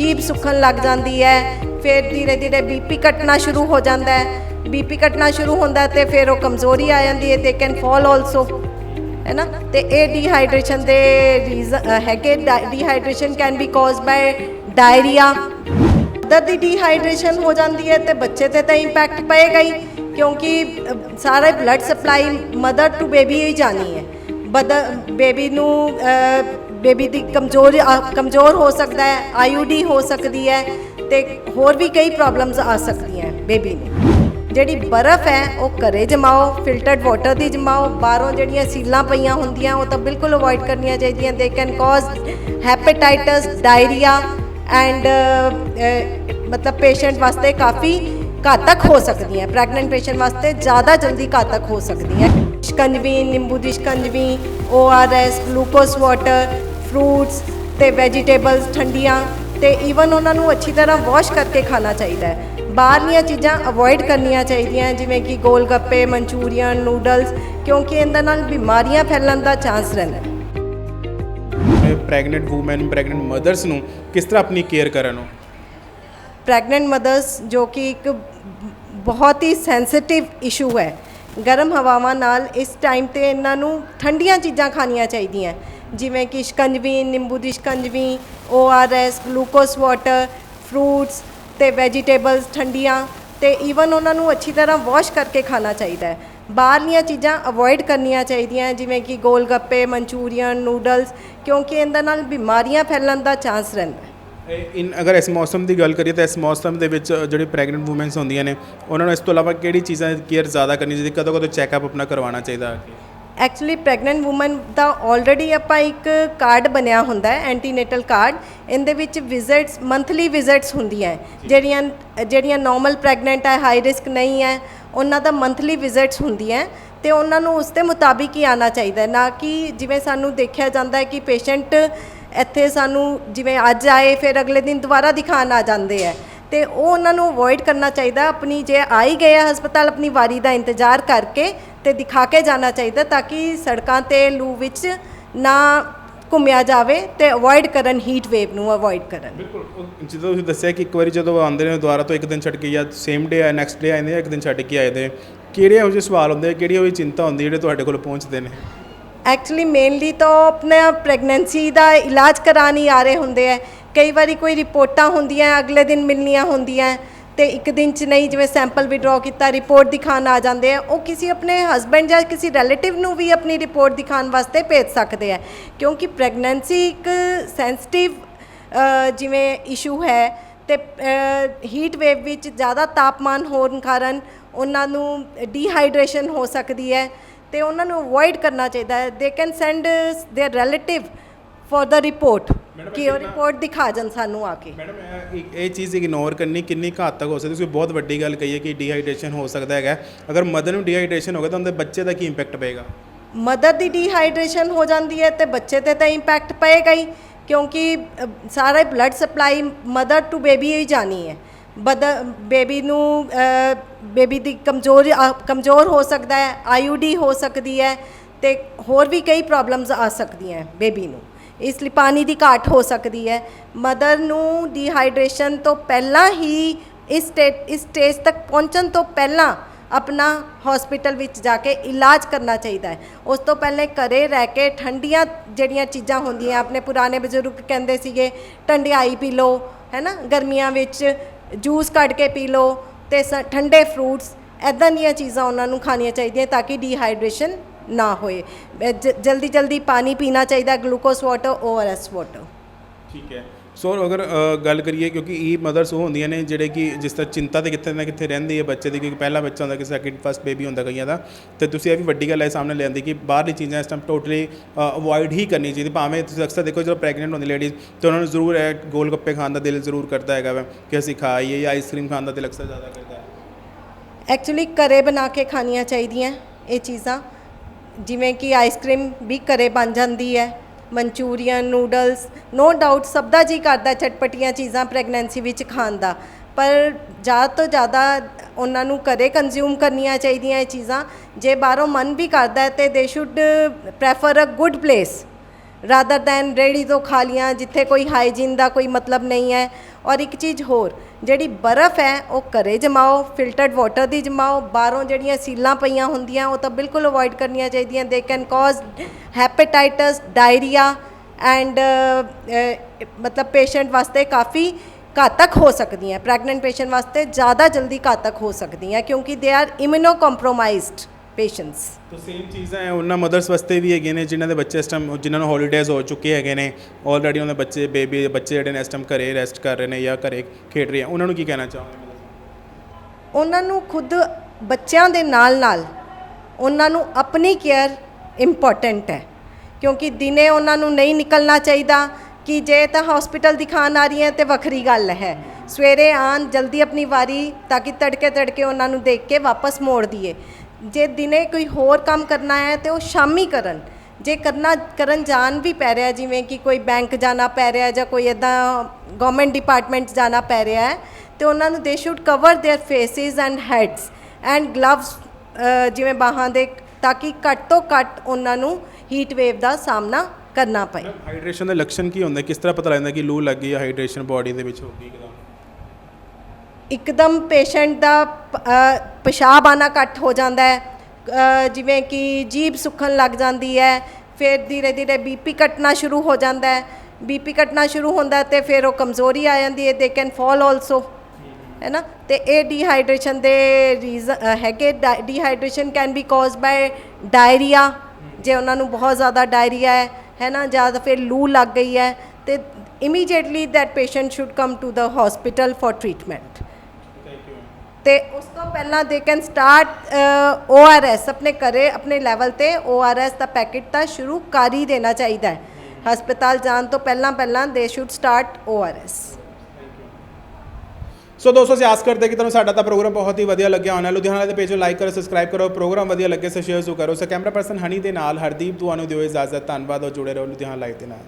ਜੀਭ ਸੁੱਕਣ ਲੱਗ ਜਾਂਦੀ ਹੈ। ਫਿਰ ਧੀਰੇ ਧੀਰੇ ਬੀਪੀ ਘਟਣਾ ਸ਼ੁਰੂ ਹੋ ਜਾਂਦਾ ਹੈ। ਬੀਪੀ ਘਟਣਾ ਸ਼ੁਰੂ ਹੁੰਦਾ ਹੈ ਤੇ ਫਿਰ ਉਹ ਕਮਜ਼ੋਰੀ ਆ ਜਾਂਦੀ ਹੈ ਦੇ ਕੈਨ ਫਾਲ ਆਲਸੋ ਹੈ ਨਾ? ਤੇ ਇਹ ਡੀਹਾਈਡਰੇਸ਼ਨ ਦੇ ਰੀਜ਼ਨ ਹੈਗੇ dehydration can be caused by diarrhoea mother the dehydration ਹੋ ਜਾਂਦੀ ਹੈ ਤੇ ਬੱਚੇ ਤੇ ਤਾਂ ਇੰਪੈਕਟ ਪਏਗਾ ਹੀ, ਕਿਉਂਕਿ ਸਾਰੇ blood supply mother to baby ਹੀ ਜਾਣੀ ਹੈ। ਬੇਬੀ ਨੂੰ ਬੇਬੀ ਦੀ ਕਮਜ਼ੋਰ ਕਮਜ਼ੋਰ ਹੋ ਸਕਦਾ ਹੈ ਆਈਯੂਡੀ ਹੋ ਸਕਦੀ ਹੈ ਤੇ ਹੋਰ ਵੀ ਕਈ ਪ੍ਰੋਬਲਮਸ ਆ ਸਕਦੀਆਂ ਬੇਬੀ ਨੂੰ। ਜਿਹੜੀ ਬਰਫ਼ ਹੈ, ਉਹ ਘਰੇ ਜਮਾਓ ਫਿਲਟਰਡ ਵਾਟਰ ਦੀ ਜਮਾਓ, ਬਾਹਰੋਂ ਜਿਹੜੀਆਂ ਸੀਲਾਂ ਪਈਆਂ ਹੁੰਦੀਆਂ, ਉਹ ਤਾਂ ਬਿਲਕੁਲ ਅਵੋਇਡ ਕਰਨੀਆਂ ਚਾਹੀਦੀਆਂ they can cause hepatitis diarrhoea and ਮਤਲਬ ਪੇਸ਼ੈਂਟ ਵਾਸਤੇ ਕਾਫੀ ਘਾਤਕ ਹੋ ਸਕਦੀਆਂ ਪ੍ਰੈਗਨੈਂਟ ਪੇਸ਼ੈਂਟ ਵਾਸਤੇ ਜ਼ਿਆਦਾ ਜਲਦੀ ਘਾਤਕ ਹੋ ਸਕਦੀਆਂ ਸ਼ਿਕੰਜਵੀ ਨਿੰਬੂ ਦੀ ਸ਼ਿਕੰਜਵੀ ORS ਗਲੂਕੋਸ ਵਾਟਰ ਫਰੂਟਸ ਤੇ ਵੈਜੀਟੇਬਲਸ ਠੰਡੀਆਂ ਤੇ ਈਵਨ ਉਹਨਾਂ ਨੂੰ ਅੱਛੀ ਤਰ੍ਹਾਂ ਵਾਸ਼ ਕਰਕੇ ਖਾਣਾ ਚਾਹੀਦਾ ਹੈ। ਬਾਹਰਲੀਆਂ ਚੀਜ਼ਾਂ ਅਵੋਇਡ ਕਰਨੀਆਂ ਚਾਹੀਦੀਆਂ ਜਿਵੇਂ ਕਿ ਗੋਲ ਗੱਪੇ ਮਨਚੂਰੀਅਨ ਨੂਡਲਸ ਕਿਉਂਕਿ ਇਹਦੇ ਨਾਲ ਬਿਮਾਰੀਆਂ ਫੈਲਣ ਦਾ ਚਾਂਸ ਰਹਿੰਦਾ ਹੈ। ਪ੍ਰੈਗਨੈਂਟ ਔਮਨ ਪ੍ਰੈਗਨੈਂਟ ਮਦਰਸ ਨੂੰ ਕਿਸ ਤਰ੍ਹਾਂ ਆਪਣੀ ਕੇਅਰ ਕਰਨ ਉਹ ਪ੍ਰੈਗਨੈਂਟ ਮਦਰਸ ਜੋ ਕਿ ਇੱਕ ਬਹੁਤ ਹੀ ਸੈਂਸਿਟਿਵ ਇਸ਼ੂ ਹੈ। ਗਰਮ ਹਵਾਵਾਂ ਨਾਲ ਇਸ ਟਾਈਮ ਤੇ ਇਹਨਾਂ ਨੂੰ ਠੰਡੀਆਂ ਚੀਜ਼ਾਂ ਖਾਣੀਆਂ ਚਾਹੀਦੀਆਂ ਜਿਵੇਂ ਕਿ ਸ਼ਿਕੰਜਵੀ ਨਿੰਬੂ ਦੀ ਸ਼ਿਕੰਜਵੀ ORS ਗਲੂਕੋਸ ਵਾਟਰ ਫਰੂਟਸ ਤੇ ਵੈਜੀਟੇਬਲਸ ਠੰਡੀਆਂ ਤੇ ਈਵਨ ਉਹਨਾਂ ਨੂੰ ਅੱਛੀ ਤਰ੍ਹਾਂ ਵਾਸ਼ ਕਰਕੇ ਖਾਣਾ ਚਾਹੀਦਾ ਹੈ। ਬਾਹਰਲੀਆਂ ਚੀਜ਼ਾਂ ਅਵੋਇਡ ਕਰਨੀਆਂ ਚਾਹੀਦੀਆਂ ਜਿਵੇਂ ਕਿ ਗੋਲ ਗੱਪੇ ਮਨਚੂਰੀਅਨ, ਨੂਡਲਸ, ਕਿਉਂਕਿ ਇਹਦੇ ਨਾਲ ਬਿਮਾਰੀਆਂ ਫੈਲਣ ਦਾ ਚਾਂਸ ਰਹਿੰਦਾ ਹੈ। ਇਨ ਅਗਰ ਇਸ ਮੌਸਮ ਦੀ ਗੱਲ ਕਰੀਏ ਤਾਂ ਇਸ ਮੌਸਮ ਦੇ ਵਿੱਚ ਜਿਹੜੇ ਪ੍ਰੈਗਨੈਂਟ ਔਮਨਸ ਹੁੰਦੀਆਂ ਨੇ, ਉਹਨਾਂ ਨੂੰ ਇਸ ਤੋਂ ਇਲਾਵਾ ਕਿਹੜੀ ਚੀਜ਼ਾਂ ਕੇਅਰ ਜ਼ਿਆਦਾ ਕਰਨੀ ਚਾਹੀਦੀ ਕਦੋਂ ਕਦੋਂ ਚੈੱਕਅਪ ਆਪਣਾ ਕਰਵਾਉਣਾ ਚਾਹੀਦਾ ਐਕਚੁਅਲੀ ਪ੍ਰੈਗਨੈਂਟ ਔਮਨ ਦਾ ਆਲਰੇਡੀ ਆਪਾਂ ਇੱਕ ਕਾਰਡ ਬਣਿਆ ਹੁੰਦਾ ਹੈ ਐਂਟੀਨੇਟਲ ਕਾਰਡ ਇਹਦੇ ਵਿੱਚ ਵਿਜ਼ਿਟਸ ਮੰਥਲੀ ਵਿਜ਼ਿਟਸ ਹੁੰਦੀਆਂ। ਜਿਹੜੀਆਂ ਜਿਹੜੀਆਂ ਨਾਰਮਲ ਪ੍ਰੈਗਨੈਂਟ ਹੈ ਹਾਈ ਰਿਸਕ ਨਹੀਂ ਹੈ ਉਹਨਾਂ ਦਾ ਮੰਥਲੀ ਵਿਜ਼ਿਟਸ ਹੁੰਦੀਆਂ ਤੇ ਉਹਨਾਂ ਨੂੰ ਉਸ ਦੇ ਮੁਤਾਬਿਕ ਹੀ ਆਣਾ ਚਾਹੀਦਾ ਹੈ। ਨਾ ਕਿ ਜਿਵੇਂ ਸਾਨੂੰ ਦੇਖਿਆ ਜਾਂਦਾ ਹੈ ਕਿ ਪੇਸ਼ੈਂਟ ਇੱਥੇ ਸਾਨੂੰ ਜਿਵੇਂ ਅੱਜ ਆਏ ਫਿਰ ਅਗਲੇ ਦਿਨ ਦੁਬਾਰਾ ਦਿਖਾਣ ਆ ਜਾਂਦੇ ਹੈ। ਤੇ ਉਹ ਉਹਨਾਂ ਨੂੰ ਅਵੋਇਡ ਕਰਨਾ ਚਾਹੀਦਾ ਆਪਣੀ ਜੇ ਆ ਹੀ ਗਏ ਹਸਪਤਾਲ ਆਪਣੀ ਵਾਰੀ ਦਾ ਇੰਤਜ਼ਾਰ ਕਰਕੇ ਤੇ ਦਿਖਾ ਕੇ ਜਾਣਾ ਚਾਹੀਦਾ ਤਾਂ ਕਿ ਸੜਕਾਂ ਤੇ ਲੂ ਵਿੱਚ ਨਾ ਘੁੰਮਿਆ ਜਾਵੇ ਤੇ ਅਵੋਇਡ ਕਰਨ ਹੀਟ ਵੇਵ ਨੂੰ ਅਵੋਇਡ ਕਰਨ। ਬਿਲਕੁਲ ਜਦੋਂ ਤੁਸੀਂ ਦੱਸਿਆ ਕਿ ਇੱਕ ਵਾਰੀ ਜਦੋਂ ਆਉਂਦੇ ਨੇ ਦੁਬਾਰਾ ਤੋਂ ਇੱਕ ਦਿਨ ਛੱਡ ਕੇ ਜਾਂ ਸੇਮ ਡੇ ਆ ਨੈਕਸਟ ਡੇ ਆਉਂਦੇ ਆ ਇੱਕ ਦਿਨ ਛੱਡ ਕੇ ਆਏ ਦੇ ਕਿਹੜੇ ਇਹੋ ਜਿਹੇ ਸਵਾਲ ਹੁੰਦੇ ਆ ਕਿਹੜੀ ਹੋਈ ਚਿੰਤਾ ਹੁੰਦੀ ਜਿਹੜੇ ਤੁਹਾਡੇ ਕੋਲ ਪਹੁੰਚਦੇ ਨੇ? ਐਕਚੁਅਲੀ ਮੇਨਲੀ ਤਾਂ ਆਪਣਾ ਪ੍ਰੈਗਨੈਂਸੀ ਦਾ ਇਲਾਜ ਕਰਾਉਣ ਹੀ ਆ ਰਹੇ ਹੁੰਦੇ ਆ। ਕਈ ਵਾਰੀ ਕੋਈ ਰਿਪੋਰਟਾਂ ਹੁੰਦੀਆਂ ਅਗਲੇ ਦਿਨ ਮਿਲਣੀਆਂ ਹੁੰਦੀਆਂ। ਤੇ ਇੱਕ ਦਿਨ ਚ ਨਹੀਂ, ਜਿਵੇਂ ਸੈਂਪਲ ਵਿਡਰਾ ਕੀਤਾ ਰਿਪੋਰਟ ਦਿਖਾਣ ਆ ਜਾਂਦੇ ਆ, ਉਹ ਕਿਸੇ ਆਪਣੇ ਹਸਬੰਡ ਜਾਂ ਕਿਸੇ ਰਿਲੇਟਿਵ ਨੂੰ ਵੀ ਆਪਣੀ ਰਿਪੋਰਟ ਦਿਖਾਣ ਵਾਸਤੇ ਭੇਜ ਸਕਦੇ ਆ। ਕਿਉਂਕਿ ਪ੍ਰੈਗਨੈਂਸੀ ਇੱਕ ਸੈਂਸਿਟਿਵ ਜਿਵੇਂ ਇਸ਼ੂ ਹੈ ਤੇ ਹੀਟ ਵੇਵ ਵਿੱਚ ਜ਼ਿਆਦਾ ਤਾਪਮਾਨ ਹੋਣ ਕਾਰਨ ਉਹਨਾਂ ਨੂੰ ਡੀਹਾਈਡਰੇਸ਼ਨ ਹੋ ਸਕਦੀ ਹੈ ਤੇ ਉਹਨਾਂ ਨੂੰ ਅਵੋਇਡ ਕਰਨਾ ਚਾਹੀਦਾ ਹੈ। They can send their relative for the report ਕਿ ਉਹ ਰਿਪੋਰਟ ਦਿਖਾ ਜਾਣ ਸਾਨੂੰ ਆ ਕੇ। ਮੈਡਮ ਇਹ- ਇਹ- ਇਹ ਚੀਜ਼ ਇਗਨੋਰ ਕਰਨੀ ਕਿੰਨੀ ਘਾਤਕ ਹੋ ਸਕਦੀ ਤੁਸੀਂ ਬਹੁਤ ਵੱਡੀ ਗੱਲ ਕਹੀ ਹੈ ਕਿ ਡੀਹਾਈਡਰੇਸ਼ਨ ਹੋ ਸਕਦਾ ਹੈਗਾ। ਅਗਰ ਮਦਰ ਨੂੰ ਡੀਹਾਈਡਰੇਸ਼ਨ ਹੋ ਗਿਆ ਤਾਂ ਉਹਦੇ ਬੱਚੇ ਦਾ ਕੀ ਇੰਪੈਕਟ ਪਏਗਾ? ਮਦਰ ਦੀ ਡੀਹਾਈਡਰੇਸ਼ਨ ਹੋ ਜਾਂਦੀ ਹੈ ਤੇ ਬੱਚੇ ਤੇ ਤਾਂ ਇੰਪੈਕਟ ਪਏਗਾ ਹੀ ਕਿਉਂਕਿ ਅ, ਸਾਰਾ blood supply mother to baby ਹੀ ਜਾਣੀ ਹੈ। ਬਦ ਬੇਬੀ ਨੂੰ ਬੇਬੀ ਦੀ ਕਮਜ਼ੋਰ ਅ, ਕਮਜ਼ੋਰ ਹੋ ਸਕਦਾ ਹੈ ਆਈਯੂਡੀ ਹੋ ਸਕਦੀ ਹੈ ਤੇ ਹੋਰ ਵੀ ਕਈ ਪ੍ਰੋਬਲਮਸ ਆ ਸਕਦੀਆਂ ਬੇਬੀ ਨੂੰ। ਇਸ ਲਈ ਪਾਣੀ ਦੀ ਘਾਟ ਹੋ ਸਕਦੀ ਹੈ। ਮਦਰ ਨੂੰ ਡੀਹਾਈਡਰੇਸ਼ਨ ਤੋਂ ਪਹਿਲਾਂ ਹੀ ਇਸ ਸਟੇਟ ਇਸ ਸਟੇਜ ਤੱਕ ਪਹੁੰਚਣ ਤੋਂ ਪਹਿਲਾਂ ਆਪਣਾ ਹਸਪੀਟਲ ਵਿੱਚ ਜਾ ਕੇ ਇਲਾਜ ਕਰਨਾ ਚਾਹੀਦਾ ਹੈ। ਉਸ ਤੋਂ ਪਹਿਲੇ ਘਰੇ ਰਹਿ ਕੇ ਠੰਡੀਆਂ ਜਿਹੜੀਆਂ ਚੀਜ਼ਾਂ ਹੁੰਦੀਆਂ, ਆਪਣੇ ਪੁਰਾਣੇ ਬਜ਼ੁਰਗ ਕਹਿੰਦੇ ਸੀਗੇ, ਠੰਡਿਆਈ ਪੀ ਲਓ ਹੈ ਨਾ ਗਰਮੀਆਂ ਵਿੱਚ ਜੂਸ ਕੱਢ ਕੇ ਪੀ ਲਓ ਤੇ ਸ- ਠੰਡੇ ਫਰੂਟਸ ਐਦਾਂ ਦੀਆਂ ਚੀਜ਼ਾਂ ਉਹਨਾਂ ਨੂੰ ਖਾਣੀਆਂ ਚਾਹੀਦੀਆਂ ਤਾਂ ਕਿ ਡੀਹਾਈਡਰੇਸ਼ਨ ਨਾ ਹੋਏ। ਜਲਦੀ ਜਲਦੀ ਪਾਣੀ ਪੀਣਾ ਚਾਹੀਦਾ ਗਲੂਕੋਜ਼ ਵਾਟਰ ORS ਵਾਟਰ। ਠੀਕ ਹੈ। ਸੋ ਅਗਰ ਗੱਲ ਕਰੀਏ ਕਿਉਂਕਿ ਇਹ ਮਦਰਸ ਉਹ ਹੁੰਦੀਆਂ ਨੇ ਜਿਹੜੇ ਕਿ ਜਿਸ ਤਰ੍ਹਾਂ ਚਿੰਤਾ ਤੇ ਕਿੱਥੇ ਨਾ ਕਿੱਥੇ ਰਹਿੰਦੀ ਹੈ ਬੱਚੇ ਦੀ ਕਿਉਂਕਿ ਪਹਿਲਾ ਬੱਚਾ ਹੁੰਦਾ ਕਿ ਸੈਕਿੰਡ ਫਸਟ ਬੇਬੀ ਹੁੰਦਾ ਕਈਆਂ ਦਾ ਤੇ ਤੁਸੀਂ ਇਹ ਵੀ ਵੱਡੀ ਗੱਲ ਹੈ ਸਾਹਮਣੇ ਲਿਆਂਦੀ ਕਿ ਬਾਹਰਲੀ ਚੀਜ਼ਾਂ ਇਸ ਟਾਈਮ ਟੋਟਲੀ ਅਵੋਇਡ ਹੀ ਕਰਨੀ ਚਾਹੀਦੀ ਭਾਵੇਂ ਤੁਸੀਂ ਅਕਸਰ ਦੇਖੋ ਜਦੋਂ ਪ੍ਰੈਗਨੈਂਟ ਹੁੰਦੀ ਲੇਡੀਜ਼ ਤੇ ਉਹਨਾਂ ਨੂੰ ਜ਼ਰੂਰ ਇਹ ਗੋਲ ਗੱਪੇ ਖਾਣ ਦਾ ਦਿਲ ਜ਼ਰੂਰ ਕਰਦਾ ਹੈਗਾ ਵਾ ਕਿ ਅਸੀਂ ਖਾਈਏ ਜਾਂ ਆਈਸਕ੍ਰੀਮ ਖਾਣ ਦਾ ਦਿਲ ਅਕਸਰ ਜ਼ਿਆਦਾ ਕਰਦਾ ਹੈ। ਐਕਚੁਅਲੀ ਘਰੇ ਬਣਾ ਕੇ ਖਾਣੀਆਂ ਚਾਹੀਦੀਆਂ ਇਹ ਚੀਜ਼ਾਂ। ਜਿਵੇਂ ਕਿ ਆਈਸਕ੍ਰੀਮ ਵੀ ਘਰੇ ਬਣ ਜਾਂਦੀ ਹੈ, ਮਨਚੂਰੀਅਨ ਨੂਡਲਸ ਨੋ ਡਾਊਟ ਸਭ ਦਾ ਜੀ ਕਰਦਾ ਚਟਪਟੀਆਂ ਚੀਜ਼ਾਂ ਪ੍ਰੈਗਨੈਂਸੀ ਵਿੱਚ ਖਾਣ ਦਾ, ਪਰ ਜ਼ਿਆਦਾ ਤੋਂ ਜ਼ਿਆਦਾ ਉਹਨਾਂ ਨੂੰ ਘਰੇ ਕੰਜ਼ਿਊਮ ਕਰਨੀਆਂ ਚਾਹੀਦੀਆਂ ਇਹ ਚੀਜ਼ਾਂ, ਜੇ ਬਾਹਰੋਂ ਮਨ ਵੀ ਕਰਦਾ ਹੈ ਤੇ they should prefer a good place rather than ਰੇੜੀ ਤੋਂ ਖਾ ਲੀਆਂ, ਜਿੱਥੇ ਕੋਈ ਹਾਈਜੀਨ ਦਾ ਕੋਈ ਮਤਲਬ ਨਹੀਂ ਹੈ। ਔਰ ਇੱਕ ਚੀਜ਼ ਹੋਰ, ਜਿਹੜੀ ਬਰਫ਼ ਹੈ, ਉਹ ਘਰੇ ਜਮਾਓ ਫਿਲਟਰਡ ਵਾਟਰ ਦੀ ਜਮਾਓ, ਬਾਹਰੋਂ ਜਿਹੜੀਆਂ ਸੀਲਾਂ ਪਈਆਂ ਹੁੰਦੀਆਂ, ਉਹ ਤਾਂ ਬਿਲਕੁਲ ਅਵੋਇਡ ਕਰਨੀਆਂ ਚਾਹੀਦੀਆਂ। They can cause hepatitis diarrhoea and ਮਤਲਬ ਪੇਸ਼ੈਂਟ ਵਾਸਤੇ ਕਾਫੀ ਘਾਤਕ ਹੋ ਸਕਦੀਆਂ। ਪ੍ਰੈਗਨੈਂਟ ਪੇਸ਼ੈਂਟ ਵਾਸਤੇ ਜ਼ਿਆਦਾ ਜਲਦੀ ਘਾਤਕ ਹੋ ਸਕਦੀਆਂ, ਕਿਉਂਕਿ they are immunocompromised patients ਤਾਂ ਸੇਮ ਚੀਜ਼ਾਂ ਹੈ ਉਹਨਾਂ ਮਦਰਸ ਵਾਸਤੇ ਵੀ ਹੈਗੇ ਨੇ ਜਿਨ੍ਹਾਂ ਦੇ ਬੱਚੇ ਇਸ ਟਾਈਮ ਜਿਨ੍ਹਾਂ ਨੂੰ ਹੌਲੀਡੇਜ਼ ਹੋ ਚੁੱਕੇ ਹੈਗੇ ਨੇ ਆਲਰੇਡੀ ਉਹਨਾਂ ਦੇ ਬੱਚੇ ਬੇਬੀ ਬੱਚੇ ਜਿਹੜੇ ਨੇ ਇਸ ਟਾਈਮ ਘਰੇ ਰੈਸਟ ਕਰ ਰਹੇ ਨੇ ਜਾਂ ਘਰੇ ਖੇਡ ਰਹੇ ਆ ਉਹਨਾਂ ਨੂੰ ਕੀ ਕਹਿਣਾ ਚਾਹੋਗੇ ਉਹਨਾਂ ਨੂੰ ਖੁਦ ਬੱਚਿਆਂ ਦੇ ਨਾਲ ਨਾਲ ਉਹਨਾਂ ਨੂੰ ਆਪਣੀ ਕੇਅਰ ਇੰਪੋਰਟੈਂਟ ਹੈ ਕਿਉਂਕਿ ਦਿਨੇ ਉਹਨਾਂ ਨੂੰ ਨਹੀਂ ਨਿਕਲਣਾ ਚਾਹੀਦਾ ਕਿ ਜੇ ਤਾਂ ਹਸਪੀਟਲ ਦਿਖਾਣ ਆ ਰਹੀ ਹੈ ਤੇ ਵੱਖਰੀ ਗੱਲ ਹੈ ਸਵੇਰੇ ਆਣ ਜਲਦੀ ਆਪਣੀ ਵਾਰੀ ਤਾਂ ਕਿ ਤੜਕੇ ਤੜਕੇ ਉਹਨਾਂ ਨੂੰ ਦੇਖ ਕੇ ਵਾਪਸ ਮੋੜ ਦਈਏ ਜੇ ਦਿਨੇ ਕੋਈ ਹੋਰ ਕੰਮ ਕਰਨਾ ਹੈ ਤੇ ਉਹ ਸ਼ਾਮੀ ਕਰਨ ਜੇ ਕਰਨਾ ਕਰਨ ਜਾਣ ਵੀ ਪੈ ਰਿਹਾ ਜਿਵੇਂ ਕਿ ਕੋਈ ਬੈਂਕ ਜਾਣਾ ਪੈ ਰਿਹਾ ਜਾਂ ਕੋਈ ਇਦਾਂ ਗਵਰਨਮੈਂਟ ਡਿਪਾਰਟਮੈਂਟ ਜਾਣਾ ਪੈ ਰਿਹਾ ਹੈ ਤੇ ਉਹਨਾਂ ਨੂੰ they should cover their faces and heads and gloves ਜਿਵੇਂ ਬਾਹਾਂ ਦੇ ਤਾਂ ਕਿ ਘੱਟ ਤੋਂ ਘੱਟ ਉਹਨਾਂ ਨੂੰ ਹੀਟ ਵੇਵ ਦਾ ਸਾਹਮਣਾ ਕਰਨਾ ਪਏ ਹਾਈਡਰੇਸ਼ਨ ਦੇ ਲੱਛਣ ਕੀ ਹੁੰਦੇ ਕਿਸ ਤਰ੍ਹਾਂ ਪਤਾ ਲੱਗਦਾ ਕਿ ਲੂ ਲੱਗ ਗਈ ਹੈ ਹਾਈਡਰੇਸ਼ਨ ਬਾਡੀ ਦੇ ਵਿੱਚ ਹੋ ਗਈ ਇੱਕਦਮ ਇੱਕਦਮ ਪੇਸ਼ੈਂਟ ਦਾ ਪ- ਅ, ਪਿਸ਼ਾਬ ਆਣਾ ਘੱਟ ਹੋ ਜਾਂਦਾ ਹੈ ਜਿਵੇਂ ਕਿ ਜੀਭ ਸੁੱਕਣ ਲੱਗ ਜਾਂਦੀ ਹੈ, ਫਿਰ ਧੀਰੇ ਧੀਰੇ ਬੀਪੀ ਘਟਣਾ ਸ਼ੁਰੂ ਹੋ ਜਾਂਦਾ ਹੈ। ਬੀਪੀ ਘਟਣਾ ਸ਼ੁਰੂ ਹੁੰਦਾ ਹੈ ਤੇ ਫਿਰ ਉਹ ਕਮਜ਼ੋਰੀ ਆ ਜਾਂਦੀ ਹੈ ਦੇ ਕੈਨ ਫਾਲ ਆਲਸੋ ਹੈ ਨਾ? ਤੇ ਇਹ ਡੀਹਾਈਡਰੇਸ਼ਨ ਦੇ ਰੀਜ਼ਨ ਹੈਗੇ dehydration can be caused by diarrhoea ਜੇ ਉਹਨਾਂ ਨੂੰ ਬਹੁਤ ਜ਼ਿਆਦਾ ਡਾਇਰੀਆ ਹੈ ਹੈ ਨਾ? ਜਾਂ ਤਾਂ ਫਿਰ ਲੂ ਲੱਗ ਗਈ ਹੈ, ਤੇ immediately that patient should come to the hospital for treatment ਤੇ ਉਸ ਤੋਂ ਪਹਿਲਾਂ ਦੇ ਕੈਨ ਸਟਾਰਟ ORS ਆਪਣੇ ਘਰੇ, ਆਪਣੇ ਲੈਵਲ ਤੇ ORS ਦਾ ਪੈਕੇਟ ਤਾਂ ਸ਼ੁਰੂ ਕਰ ਹੀ ਦੇਣਾ ਚਾਹੀਦਾ ਹੈ। ਹਸਪਤਾਲ ਜਾਣ ਤੋਂ ਪਹਿਲਾਂ ਪਹਿਲਾਂ ਦੇ ਸ਼ੁੱਡ ਸਟਾਰਟ ORS ਸੋ ਦੋਸਤੋ, ਅਸੀਂ ਆਸ ਕਰਦੇ ਕਿ ਤੁਹਾਨੂੰ ਸਾਡਾ ਤਾਂ ਪ੍ਰੋਗਰਾਮ ਬਹੁਤ ਹੀ ਵਧੀਆ ਲੱਗਿਆ ਹੋਣਾ। ਲੁਧਿਆਣਾ ਦੇ ਪੇਜ ਨੂੰ ਲਾਈਕ ਕਰੋ ਸਬਸਕ੍ਰਾਈਬ ਕਰੋ, ਪ੍ਰੋਗਰਾਮ ਵਧੀਆ ਲੱਗੇ ਸੋ ਸ਼ੇਅਰ ਜ਼ਰੂਰ ਕਰੋ। ਸੋ ਕੈਮਰਾ ਪਰਸਨ ਹਨੀ ਦੇ ਨਾਲ ਹਰਦੀਪ, ਤੁਹਾਨੂੰ ਦਿਓ ਇਜਾਜ਼ਤ। ਧੰਨਵਾਦ ਔਰ ਜੁੜੇ ਰਹੋ ਲੁਧਿਆਣਾ ਲਾਈਵ ਦੇ ਨਾਲ।